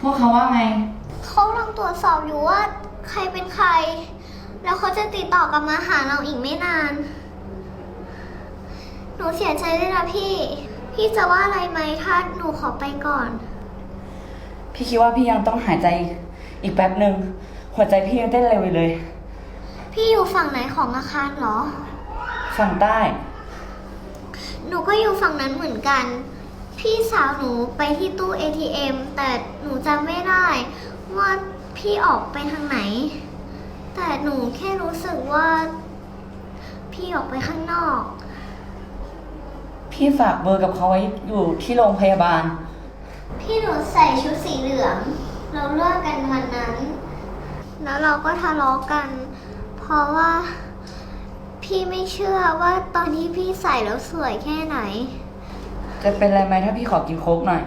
พวกเขาว่าไง เขากำลังตรวจสอบอยู่ว่าใครเป็นใคร แล้วเขาจะติดต่อกลับมาหาเราอีกไม่นาน หนูเสียใจด้วยนะพี่ พี่จะว่าอะไรไหมถ้าหนูขอไปก่อน พี่คิดว่าพี่ยังต้องหายใจอีกแป๊บหนึ่งหัวใจพี่ยังเต้นเร็วอยู่เลย พี่อยู่ฝั่งไหนของอาคารเหรอ ฝั่งใต้ หนูก็อยู่ฝั่งนั้นเหมือนกัน พี่สาวหนูไปที่ตู้ ATM แต่หนูจำไม่ได้ ว่าพี่ออกไปทางไหน แต่หนูแค่รู้สึกว่า พี่ออกไปข้างนอก พี่ฝากเบอร์กับเขาไว้อยู่ที่โรงพยาบาล พี่หนูใส่ชุดสีเหลือง เราเลิกกันวันนั้น แล้วเราก็ทะเลาะกัน เพราะว่าพี่ไม่เชื่อว่าตอนที่พี่ใส่แล้วสวยแค่ไหน จะเป็นไรไหมถ้าพี่ขอกินโค้กหน่อย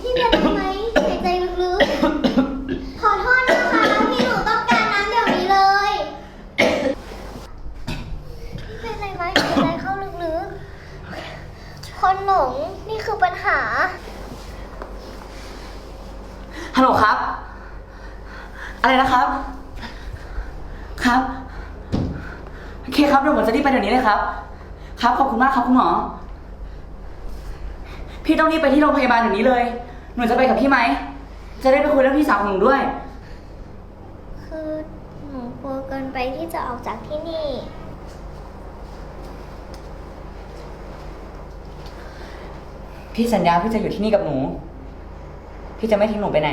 พี่เป็นไรไหมหายใจลึกๆ ขอโทษนะคะ พี่หนูต้องการน้ำเดี๋ยวนี้เลย พี่เป็นไรไหมหายใจเข้าลึกๆ คนหลงนี่คือปัญหา ฮัลโหลครับ อะไรนะครับ ครับ โอเคครับเดี๋ยวผมจะรีบไปเดี๋ยวนี้เลยครับ ครับขอบคุณมากครับคุณหมอ พี่ต้องรีบไปที่โรงพยาบาลเดี๋ยวนี้เลย หนูจะไปกับพี่ไหม จะได้ไปคุยเรื่องพี่สาวของหนูด้วย คือหนูกลัวเกินไปที่จะออกจากที่นี่ พี่สัญญาพี่จะอยู่ที่นี่กับหนู พี่จะไม่ทิ้งหนูไปไหน